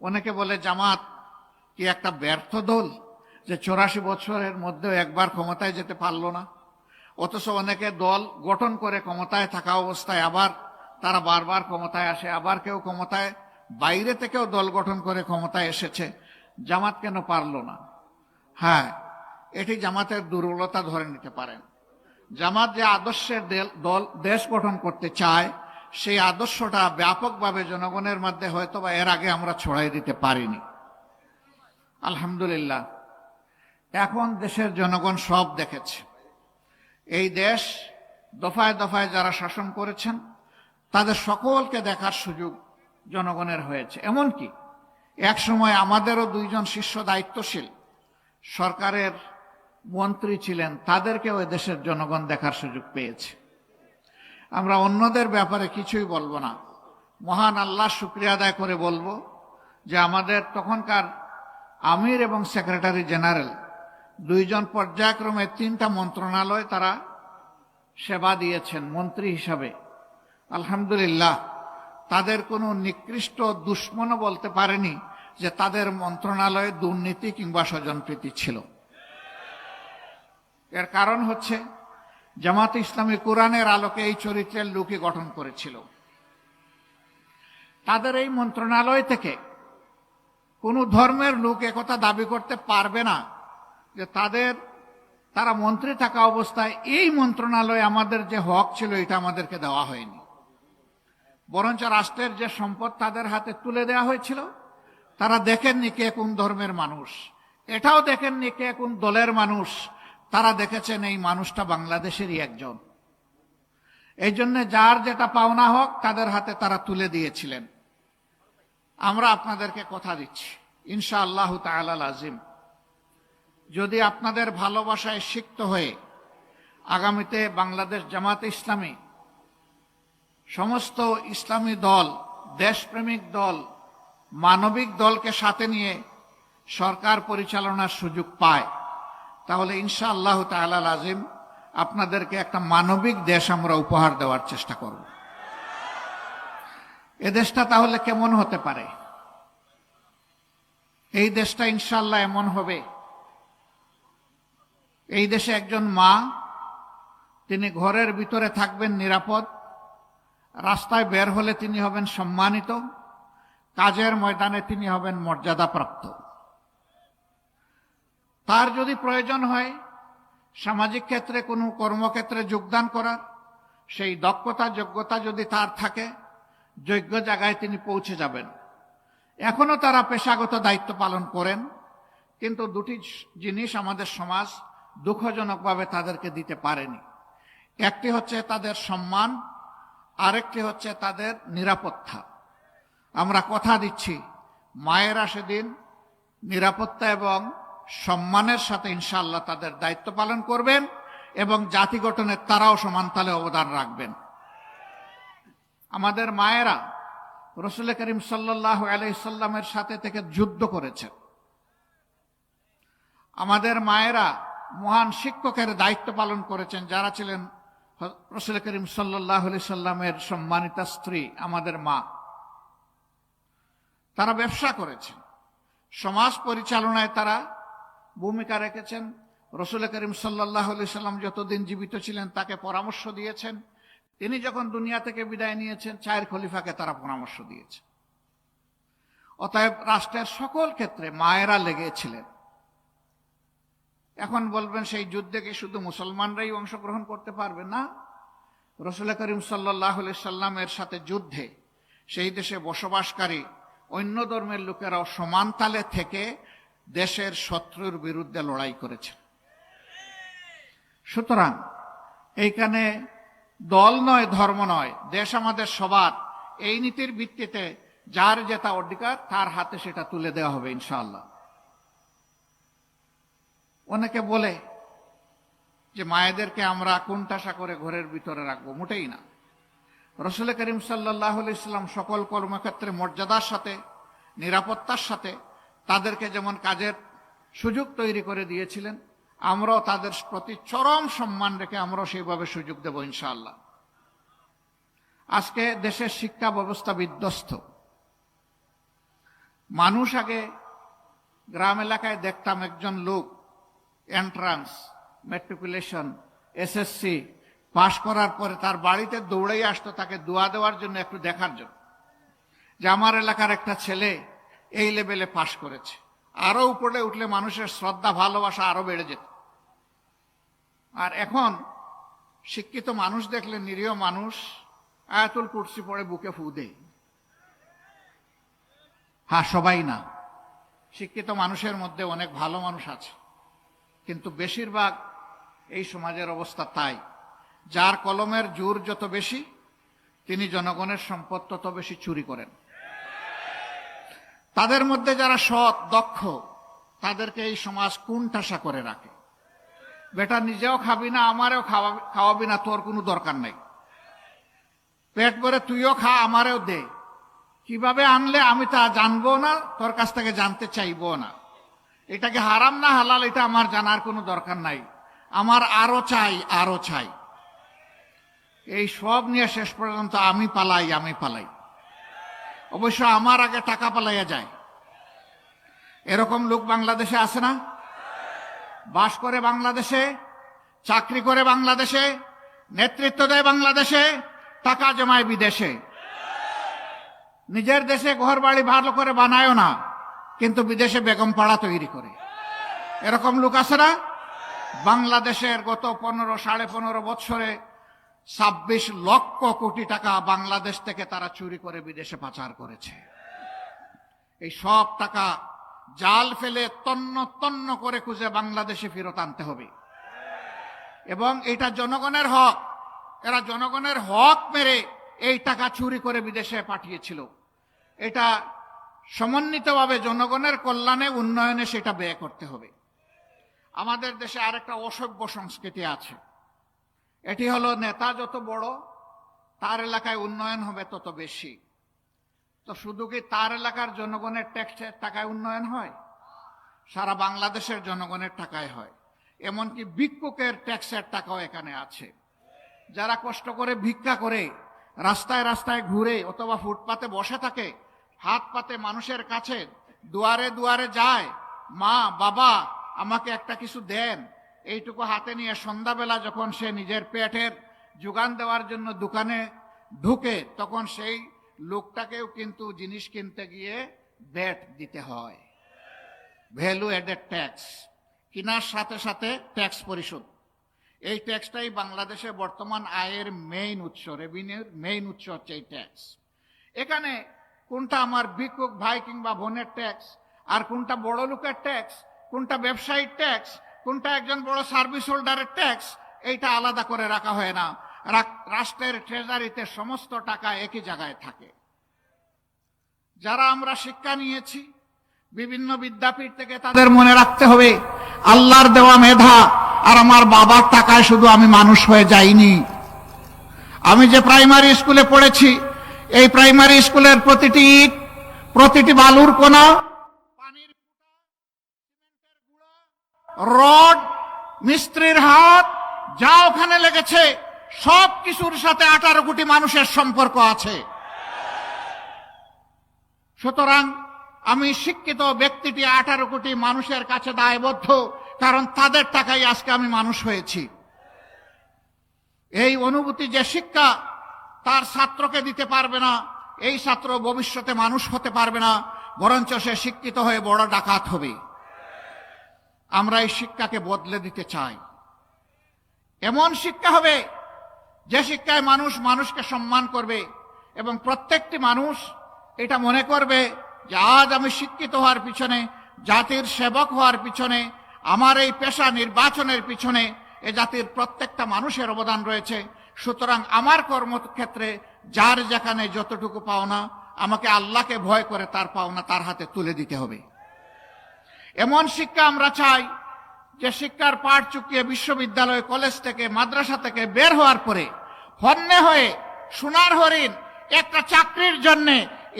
অনেকে বলে, জামাত কি একটা ব্যর্থ দল যে চৌরাশি বছরের মধ্যেও একবার ক্ষমতায় যেতে পারল না? অথচ অনেকে দল গঠন করে ক্ষমতায় থাকা অবস্থায় আবার তারা বারবার ক্ষমতায় আসে, আবার কেউ ক্ষমতায়, বাইরে থেকেও দল গঠন করে ক্ষমতায় এসেছে। জামাত কেন পারল না? হ্যাঁ এটি জামাতের দুর্বলতা ধরে নিতে পারেন। জামাত যে আদর্শের দেল- দল দেশ গঠন করতে চায় সেই আদর্শটা ব্যাপকভাবে জনগণের মধ্যে হয়তো বা এর আগে আমরা ছড়াই দিতে পারিনি। আলহামদুলিল্লাহ। এখন দেশের জনগণ সব দেখেছে। এই দেশ দফায় দফায় যারা শাসন করেছেন, তাদের সকলকে দেখার সুযোগ জনগণের হয়েছে। এমনকি এক সময় আমাদেরও দুইজন শীর্ষ দায়িত্বশীল সরকারের মন্ত্রী ছিলেন, তাদেরকেও দেশের জনগণ দেখার সুযোগ পেয়েছে। আমরা অন্যদের ব্যাপারে কিছুই বলব না। মহান আল্লাহ শুক্রিয়া আদায় করে বলব যে আমাদের তখনকার আমির এবং সেক্রেটারি জেনারেল দুইজন পর্যায়ক্রমে তিনটা মন্ত্রণালয় তারা সেবা দিয়েছেন, মন্ত্রী হিসাবে। আলহামদুলিল্লাহ, তাদের কোনো নিকৃষ্ট দুশ্মনও বলতে পারেনি যে তাদের মন্ত্রণালয়ে দুর্নীতি কিংবা স্বজনপ্রীতি ছিল। এর কারণ হচ্ছে জামাত ইসলামী কোরআনের আলোকে এই চরিত্রের লোকই গঠন করেছিল। তাদের এই মন্ত্রণালয় থেকে কোনো ধর্মের লোক একথা দাবি করতে পারবে না যে তাদের, তারা মন্ত্রী থাকা অবস্থায় এই মন্ত্রণালয়ে আমাদের যে হক ছিল এটা আমাদেরকে দেওয়া হয়নি। বরঞ্চ রাষ্ট্রের যে সম্পদ তাদের হাতে তুলে দেওয়া হয়েছিল, তারা দেখেননি কে কোন ধর্মের মানুষ। এটাও দেখেননি কে কোন দলের মানুষ। তারা দেখেছেন এই মানুষটা বাংলাদেশেরই একজন। এই জন্য যার যেটা পাওনা হোক, তাদের হাতে তারা তুলে দিয়েছিলেন। আমরা আপনাদেরকে কথা দিচ্ছি। ইনশা আল্লাহ তাআলা আজিম যদি আপনাদের ভালোবাসায় সিক্ত হয়ে আগামীতে বাংলাদেশ জামাতে ইসলামী, সমস্ত ইসলামী দল, দেশপ্রেমিক দল, মানবিক দলকে সাথে নিয়ে সরকার পরিচালনার সুযোগ পায় তাহলে ইনশা আল্লাহ তাআলা আজিম আপনাদেরকে একটা মানবিক দেশ আমরা উপহার দেওয়ার চেষ্টা করব। এ দেশটা তাহলে কেমন হতে পারে? এই দেশটা ইনশাল্লাহ এমন হবে। এই দেশে একজন মা, তিনি ঘরের ভিতরে থাকবেন নিরাপদ, রাস্তায় বের হলে তিনি হবেন সম্মানিত, কাজের ময়দানে তিনি হবেন মর্যাদাপ্রাপ্ত। তার যদি প্রয়োজন হয়, সামাজিক ক্ষেত্রে কোনো কর্মক্ষেত্রে যোগদান করার, সেই দক্ষতা, যোগ্যতা যদি তার থাকে, যোগ্য জায়গায় তিনি পৌঁছে যাবেন। এখনও তারা পেশাগত দায়িত্ব পালন করেন, কিন্তু দুটি জিনিস আমাদের সমাজ দুঃখজনকভাবে তাদেরকে দিতে পারেনি। একটি হচ্ছে তাদের সম্মান, আরেকটি হচ্ছে তাদের নিরাপত্তা। আমরা কথা দিচ্ছি, মায়েরা সেদিন নিরাপত্তা এবং সম্মানের সাথে ইনশাআল্লাহ তাদের দায়িত্ব পালন করবেন এবং জাতি গঠনে তারাও সমান তালে অবদান রাখবেন। আমাদের মায়েরা রসুল করিম সাল্লাহ আলাইসাল্লামের সাথে থেকে যুদ্ধ করেছেন। আমাদের মায়েরা মহান শিক্ষকের দায়িত্ব পালন করেছেন। যারা ছিলেন রসুল করিম সাল্লাহ সাল্লামের সম্মানিতা স্ত্রী, আমাদের মা। তারা ব্যবসা করেছেন। সমাজ পরিচালনায় তারা ভূমিকা রেখেছেন। রসুল করিম সাল্লাহ সাল্লাম যতদিন জীবিত ছিলেন, তাকে পরামর্শ দিয়েছেন। তিনি যখন দুনিয়া থেকে বিদায় নিয়েছেন, চায়ের খলিফাকে তারা পরামর্শ দিয়েছে। অতএব রাষ্ট্রের সকল ক্ষেত্রে মায়েরা লেগেছিলেন। এখন বলবেন, সেই যুদ্ধে কি শুধু মুসলমানরাই অংশগ্রহণ করতে পারবে? না। রসুল করিম সাল্লাহ সাল্লামের সাথে যুদ্ধে সেই দেশে বসবাসকারী অন্য ধর্মের লোকেরাও সমান তালে থেকে দেশের শত্রুর বিরুদ্ধে লড়াই করেছে সুতরাং এইখানে দল নয়, ধর্ম নয়, দেশ আমাদের সবার। এই নীতির ভিত্তিতে যার যেটা অধিকার, তার হাতে সেটা তুলে দেওয়া হবে ইনশাআল্লাহ। অনেকে বলে যে মায়েদেরকে আমরা কোনটাশা করে ঘরের ভিতরে রাখব, মোটেই না। রসুল করিম সাল্লাহ ইসলাম সকল কর্মক্ষেত্রে মর্যাদার সাথে, নিরাপত্তার সাথে তাদেরকে যেমন কাজের সুযোগ তৈরি করে দিয়েছিলেন, আমরাও তাদের প্রতি চরম সম্মান রেখে আমরাও সেইভাবে সুযোগ দেব ইনশাআল্লাহ। আজকে দেশের শিক্ষা ব্যবস্থা বিধ্বস্ত। মানুষ আগে গ্রাম এলাকায় দেখতাম একজন লোক এন্ট্রান্স মেট্রিকুলেশন এসএসসি পাশ করার পরে তার বাড়িতে দৌড়েই আসতো তাকে দোয়া দেওয়ার জন্য একটু দেখার জন্য। যে আমার এলাকার একটা ছেলে এই লেভেলে পাশ করেছে। আরও উপরে উঠলে মানুষের শ্রদ্ধা, ভালোবাসা আরও বেড়ে যেত। আর এখন শিক্ষিত মানুষ দেখলে নিরীহ মানুষ আয়াতুল কুর্সি পড়ে বুকে ফু দেয়। হ্যাঁ সবাই না। শিক্ষিত মানুষের মধ্যে অনেক ভালো মানুষ আছে। কিন্তু বেশিরভাগ এই সমাজের অবস্থা তাই। যার কলমের জোর যত বেশি, তিনি জনগণের সম্পদ তত বেশি চুরি করেন। তাদের মধ্যে যারা সৎ, দক্ষ, তাদেরকে এই সমাজ কুণ্ঠাসা করে রাখে। বেটা, নিজেও খাবি না, আমারেও খাওয়াবি না, তোর কোনো দরকার নেই। পেট ভরে তুইও খা, আমারেও দে। কীভাবে আনলে আমি তা জানব না, তোর কাছ থেকে জানতে চাইব না। এটাকে হারাম না হালাল, এটা আমার জানার কোনো দরকার নাই। আমার আরও চাই আরও চাই। এই সব নিয়ে শেষ পর্যন্ত আমি পালাই আমি পালাই। অবশ্য আমার আগে টাকা পালাইয়া যায়। এরকম লোক বাংলাদেশে আছে না? বাস করে বাংলাদেশে, চাকরি করে বাংলাদেশে, নেতৃত্ব দেয় বাংলাদেশে, টাকা জমায় বিদেশে। নিজের দেশে ঘর বাড়ি ভালো করে বানায়ও না, কিন্তু বিদেশে বেগম পাড়া তৈরি করে। এরকম লোক আছে না? বাংলাদেশের গত পনেরো, সাড়ে পনেরো বছরে ছাব্বিশ লক্ষ কোটি টাকা বাংলাদেশ থেকে তারা চুরি করে বিদেশে পাচার করেছে। এই সব টাকা জাল ফেলে তন্ন তন্ন করে খুঁজে বাংলাদেশে ফেরত আনতে হবে। এবং এটা জনগণের হক। এরা জনগণের হক মেরে এই টাকা চুরি করে বিদেশে পাঠিয়েছিল। এটা সমন্বিতভাবে জনগণের কল্যাণে, উন্নয়নে সেটা ব্যয় করতে হবে। আমাদের দেশে আরেকটা অসভ্য সংস্কৃতি আছে। এটি হলো নেতা যত বড়, তার এলাকায় উন্নয়ন হবে তত বেশি। তো শুধু কি তার এলাকার জনগণের ট্যাক্সের টাকায় উন্নয়ন হয়? সারা বাংলাদেশের জনগণের টাকায় হয়। এমনকি ভিক্ষুকের ট্যাক্সের টাকাও এখানে আছে। যারা কষ্ট করে ভিক্ষা করে, রাস্তায় রাস্তায় ঘুরে অথবা ফুটপাতে বসে থাকে, হাত পাতে মানুষের কাছে দুয়ারে দুয়ারে যায়, মা, বাবা, আমাকে একটা কিছু দেন এইটুকু হাতে নিয়ে সন্ধ্যাবেলা যখন সে নিজের পেটের যোগান দেওয়ার জন্য দোকানে ঢুকে, তখন সেই লোকটাকেও কিন্তু জিনিস কিনতে গিয়ে ব্যাট দিতে হয়। Value added tax. কেনার সাথে সাথে ট্যাক্স পরিশোধ। এই ট্যাক্সটাই বাংলাদেশে বর্তমান আয়ের মেইন উৎস রেভিনিউর মেইন উৎস হচ্ছে এই ট্যাক্স। এখানে কোনটা আমার ভিক্ষুক ভাই কিংবা বোনের ট্যাক্স, আর কোনটা বড় লোকের ট্যাক্স, কোনটা ব্যবসায়িক ট্যাক্স কোনটা একজন বড় সার্ভিস হোল্ডারের ট্যাক্স এইটা আলাদা করে রাখা হয় না। রাষ্ট্রের ট্রেজারিতে সমস্ত টাকা একই জায়গায় থাকে। যারা আমরা শিক্ষা নিয়েছি বিভিন্ন বিদ্যাপীঠ থেকে তাদের মনে রাখতে হবে আল্লাহর দেওয়া মেধা আর আমার বাবার টাকায় শুধু আমি মানুষ হয়ে যাইনি। আমি যে প্রাইমারি স্কুলে পড়েছি এই প্রাইমারি স্কুলের প্রতিটি ইট, প্রতিটি বালুর কোনা রড, মিস্ত্রির হাত, যা ওখানে লেগেছে, সব কিছুর সাথে আঠারো কোটি মানুষের সম্পর্ক আছে। সুতরাং আমি শিক্ষিত ব্যক্তিটি আঠারো কোটি মানুষের কাছে দায়বদ্ধ, কারণ তাদের টাকায় আজকে আমি মানুষ হয়েছি। এই অনুভূতি যে শিক্ষা, তার ছাত্রকে দিতে পারবে না, এই ছাত্র ভবিষ্যতে মানুষ হতে পারবে না, বরঞ্চ সে শিক্ষিত হয়ে বড় ডাকাত হবে। আমরা এই শিক্ষাকে বদলে দিতে চাই। এমন শিক্ষা হবে যে শিক্ষায় মানুষ মানুষকে সম্মান করবে এবং প্রত্যেকটি মানুষ এটা মনে করবে যে আজ আমি শিক্ষিত হওয়ার পিছনে, জাতির সেবক হওয়ার পিছনে, আমার এই পেশা নির্বাচনের পিছনে এ জাতির প্রত্যেকটা মানুষের অবদান রয়েছে। সুতরাং আমার কর্মক্ষেত্রে যার যেখানে যতটুকু পাওনা, আমাকে আল্লাহকে ভয় করে তার পাওনা তার হাতে তুলে দিতে হবে। এমন শিক্ষা আমরা চাই যে শিক্ষার পাঠ চুকিয়ে বিশ্ববিদ্যালয়, কলেজ থেকে, মাদ্রাসা থেকে বের হওয়ার পরে হন্যে হয়ে সোনার হরিণ একটা চাকরির জন্যে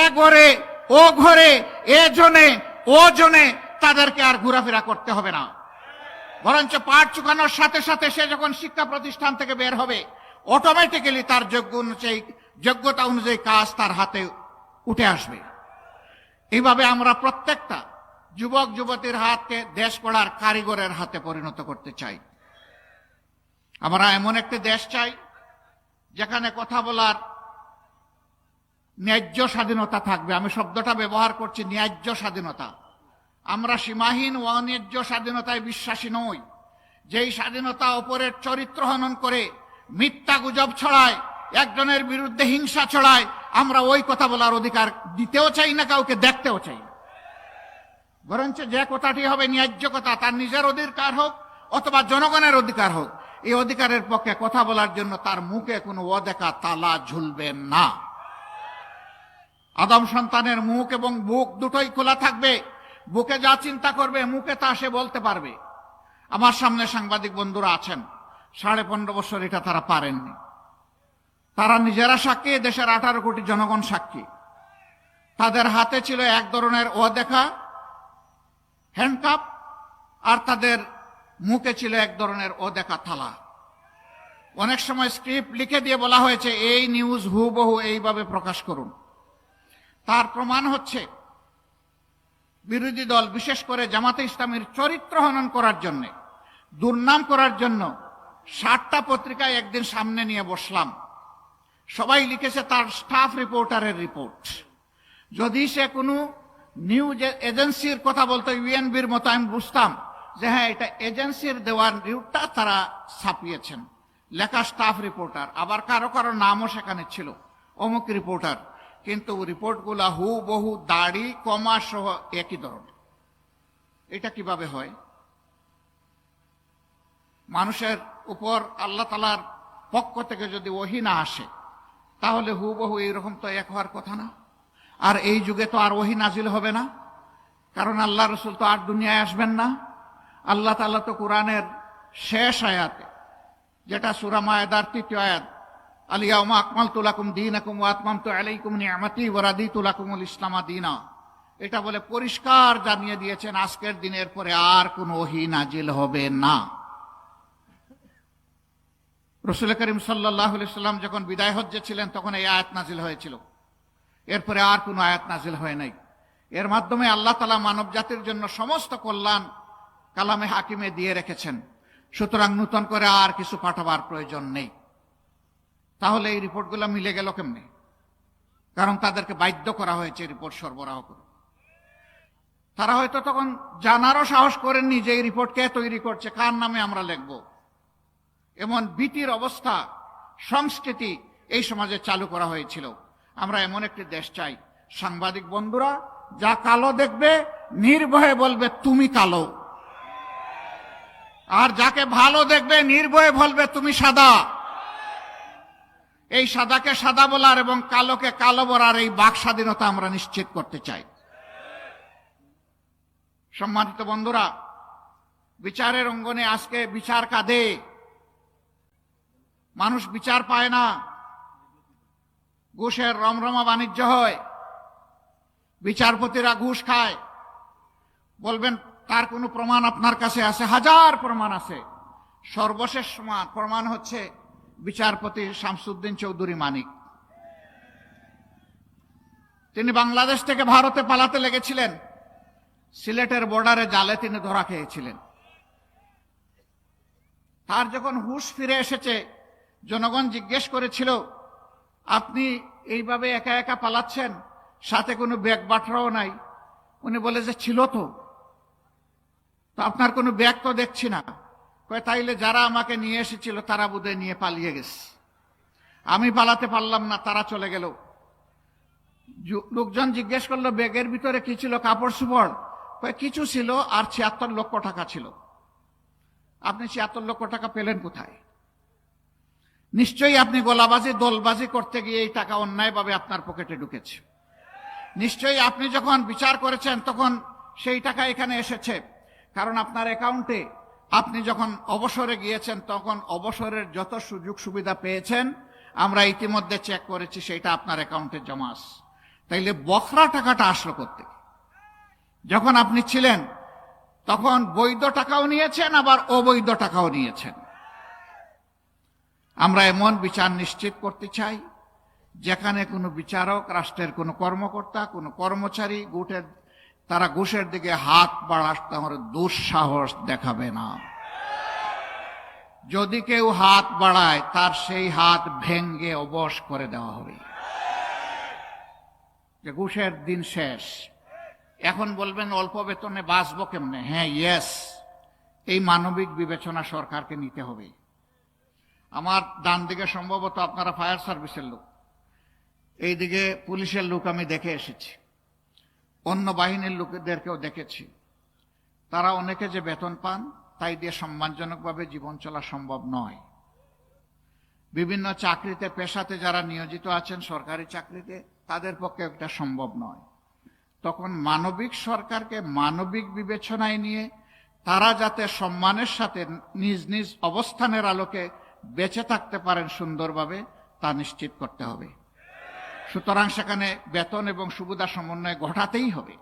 এ ঘরে, ও ঘরে, এ জনে, ও জনে তাদেরকে আর ঘোরাফেরা করতে হবে না। বরঞ্চ পাঠ চুকানোর সাথে সাথে সে যখন শিক্ষা প্রতিষ্ঠান থেকে বের হবে অটোমেটিক্যালি তার যোগ্য অনুযায়ী, যোগ্যতা অনুযায়ী কাজ তার হাতে উঠে আসবে। এইভাবে আমরা প্রত্যেকটা যুবক যুবতীর হাতকে দেশ গড়ার কারিগরের হাতে পরিণত করতে চাই। আমরা এমন একটি দেশ চাই, যেখানে কথা বলার ন্যায্য স্বাধীনতা থাকবে। আমি শব্দটা ব্যবহার করছি, ন্যায্য স্বাধীনতা। আমরা সীমাহীন ও অন্যায্য স্বাধীনতায় বিশ্বাসী নই। যেই স্বাধীনতা অপরের চরিত্র হনন করে মিথ্যা গুজব ছড়ায়, একজনের বিরুদ্ধে হিংসা ছড়ায়, আমরা ওই কথা বলার অধিকার দিতেও চাই না, কাউকে দেখতেও চাই না। বরঞ্চ যে কথাটি হবে ন্যায্য কথা, তার নিজের অধিকার হোক অথবা জনগণের অধিকার হোক, এই অধিকারের পক্ষে কথা বলার জন্য তার মুখে কোনো অদেখা তালা ঝুলবে না। আদম সন্তানের মুখ এবং বুক দুটোই খোলা থাকবে, বুকে যা চিন্তা করবে, মুখে তা সে বলতে পারবে। আমার সামনে সাংবাদিক বন্ধুরা আছেন, সাড়ে পনেরো বছর এটা তারা পারেননি। তারা নিজেরা সাক্ষী, দেশের আঠারো কোটি জনগণ সাক্ষী। তাদের হাতে ছিল এক ধরনের অদেখা হ্যান্ডকাপ আর তাদের মুখে ছিল এক ধরনের অদেখা থালা। অনেক সময় স্ক্রিপ্ট লিখে দিয়ে বলা হয়েছে, এই নিউজ হুবহু এইভাবে প্রকাশ করুন। তার প্রমাণ হচ্ছে, বিরোধী দল বিশেষ করে জামাতে ইসলামের চরিত্র হনন করার জন্য, দুর্নাম করার জন্য ষাটটা পত্রিকায় একদিন সামনে নিয়ে বসলাম। সবাই লিখেছে তার স্টাফ রিপোর্টারের রিপোর্ট যদি সে কোনো নিউজ এজেন্সির কথা বলতো ইউএনবির মতো আমি বুঝতাম যে হ্যাঁ এটা এজেন্সির দেওয়ার নিউজটা তারা ছাপিয়েছেন। লেখা স্টাফ রিপোর্টার আবার কারও কারও নামও সেখানে ছিল, অমুক রিপোর্টার কিন্তু রিপোর্টগুলা হু বহু দাড়ি, কমা সহ একই ধরনের। এটা কীভাবে হয়? মানুষের উপর আল্লাহ তালার পক্ষ থেকে যদি ওহি না আসে, তাহলে হু হুবহু এইরকম তো এক হওয়ার কথা না। আর এই যুগে তো আর ওহি নাজিল হবে না। কারণ আল্লাহ রসুল তো আর দুনিয়ায় আসবেন না। আল্লাহ তাল্লাহ তো কোরআনের শেষ আয়াতে, যেটা সুরা মায়াদার তৃতীয় আয়াত আলিয়াউমা আকমাল তুলাকুম দিন আকুম আতমাম তো আলাইকুম নিয়ামাতি ওরাদি তুলাকুমুল ইসলামা দিনা। এটা বলে পরিষ্কার জানিয়ে দিয়েছেন, আজকের দিনের পরে আর কোন ওহি নাজিল হবে না। রসুল করিম সাল্লাহ সাল্লাম যখন বিদায় হজ্জে ছিলেন, তখন এই আয়াত নাজিল হয়েছিল। এরপরে আর কোনো আয়াত নাজিল হয় নাই। এর মাধ্যমে আল্লাহ তালা মানব জাতির জন্য সমস্ত কল্যাণ কালামে হাকিমে দিয়ে রেখেছেন। সুতরাং নূতন করে আর কিছু পাঠাবার প্রয়োজন নেই। তাহলে এই রিপোর্টগুলো মিলে গেল কেমনে? কারণ তাদেরকে বাধ্য করা হয়েছে রিপোর্ট সরবরাহ করে। তারা হয়তো তখন জানারও সাহস করেননি যে এই রিপোর্ট কে তৈরি করছে, কার নামে আমরা লিখব। এমন ভীতির অবস্থা, সংস্কৃতি এই সমাজে চালু করা হয়েছিল। আমরা এমন একটি দেশ চাই। সাংবাদিক বন্ধুরা, যা কালো দেখবে, নির্ভয়ে বলবে, তুমি কালো। আর যাকে ভালো দেখবে, নির্ভয়ে বলবে, তুমি সাদা। এই সাদাকে সাদা বলার এবং কালোকে কালো বলার এই বাক স্বাধীনতা আমরা নিশ্চিত করতে চাই। সম্মানিত বন্ধুরা, বিচারের অঙ্গনে আজকে বিচার কাঁদে মানুষ বিচার পায় না। ঘুষের রমরমা বাণিজ্য হয়। বিচারপতিরা ঘুষ খায়। বলবেন, তার কোনো প্রমাণ আপনার কাছে আছে? হাজার প্রমাণ আছে। সর্বশেষ প্রমাণ হচ্ছে বিচারপতি শামসুদ্দিন চৌধুরী মানিক। তিনি বাংলাদেশ থেকে ভারতে পালাতে লেগেছিলেন। সিলেটের বর্ডারে জালে তিনি ধরা খেয়েছিলেন। তার যখন হুশ ফিরে এসেছে, জনগণ জিজ্ঞেস করেছিল আপনি এইভাবে একা একা পালাচ্ছেন, সাথে কোনো ব্যাগ বাটরাও নাই। উনি বলে যে, ছিল তো। তো আপনার কোনো ব্যাগ তো দেখছি না। তাইলে যারা আমাকে নিয়ে এসেছিল, তারা বোধহয় নিয়ে পালিয়ে গেছে। আমি পালাতে পারলাম না, তারা চলে গেল। লোকজন জিজ্ঞেস করল, ব্যাগের ভিতরে কি ছিল? কাপড়, সুপড়? কিছু ছিল আর ছিয়াত্তর লক্ষ টাকা ছিল। আপনি ছিয়াত্তর লক্ষ টাকা পেলেন কোথায়? নিশ্চয়ই আপনি গোলাবাজি, দলবাজি করতে গিয়ে এই টাকা অন্যায়ভাবে আপনার পকেটে ঢুকেছে। নিশ্চয়ই আপনি যখন বিচার করেছেন, তখন সেই টাকা এখানে এসেছে। কারণ আপনার অ্যাকাউন্টে আপনি যখন অবসরে গিয়েছেন, তখন অবসরের যত সুযোগ সুবিধা পেয়েছেন, আমরা ইতিমধ্যে চেক করেছি, সেটা আপনার অ্যাকাউন্টে জমা আস তাইলে বখরা টাকাটা আসলো করতে যখন আপনি ছিলেন, তখন বৈধ টাকাও নিয়েছেন, আবার অবৈধ টাকাও নিয়েছেন। আমরা এমন বিচার নিশ্চিত করতে চাই, যেখানে কোনো বিচারক, রাষ্ট্রের কোনো কর্মকর্তা, কোনো কর্মচারী গুটের, তারা ঘুষের দিকে হাত বাড়াতে আমার দুঃসাহস দেখাবে না। যদি কেউ হাত বাড়ায়, তার সেই হাত ভেঙ্গে অবশ করে দেওয়া হবে। যে ঘুষের দিন শেষ। এখন বলবেন, অল্প বেতনে বাঁচবো কেমনে? হ্যাঁ ইয়েস এই মানবিক বিবেচনা সরকারকে নিতে হবে। আমার ডান দিকে সম্ভবত আপনারা ফায়ার সার্ভিসের লোক। এইদিকে পুলিশের লোক আমি দেখে এসেছি। অন্য বাহিনীর লোকেদেরকেও দেখেছি। তারা অনেকে যে বেতন পান, তাই দিয়ে সম্মানজনকভাবে জীবন চলা সম্ভব নয়। বিভিন্ন চাকরিতে, পেশাতে যারা নিয়োজিত আছেন সরকারি চাকরিতে, তাদের পক্ষে এটা সম্ভব নয়। তখন মানবিক সরকারকে মানবিক বিবেচনায় নিয়ে তারা যাতে সম্মানের সাথে নিজ নিজ অবস্থানের আলোকে বেঁচে থাকতে পারেন সুন্দরভাবে, তা নিশ্চিত করতে হবে। সুতরাং সেখানে বেতন এবং সুবিধা সমন্বয় ঘটাতেই হবে।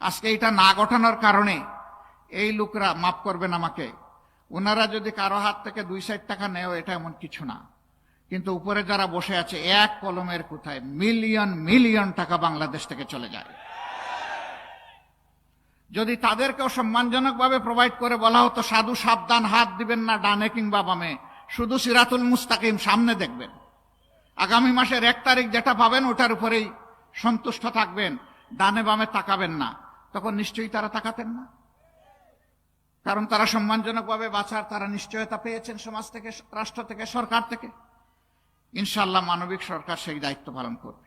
আজকে এটা না ঘটানোর কারণে এই লোকরা মাফ করবেন আমাকে। ওনারা যদি কারও হাত থেকে দুই সাইড টাকা নেও এটা এমন কিছু না। কিন্তু উপরে যারা বসে আছে, এক কলমের কোথায়? মিলিয়ন মিলিয়ন টাকা বাংলাদেশ থেকে চলে যায়। যদি তাদেরকেও সম্মানজনকভাবে প্রোভাইড করে বলা হতো, সাধু সাবধান হাত দিবেন না ডানে কিংবা বামে, শুধু সিরাতুল মুস্তাকিম সামনে দেখবেন। আগামী মাসের এক তারিখ যেটা পাবেন, ওটার উপরেই সন্তুষ্ট থাকবেন, ডানে বামে তাকাবেন না। তখন নিশ্চয়ই তারা তাকাতেন না। কারণ তারা সম্মানজনকভাবে বাঁচার, তারা নিশ্চয়তা পেয়েছেন সমাজ থেকে, রাষ্ট্র থেকে, সরকার থেকে। ইনশাল্লাহ মানবিক সরকার সেই দায়িত্ব পালন করবে।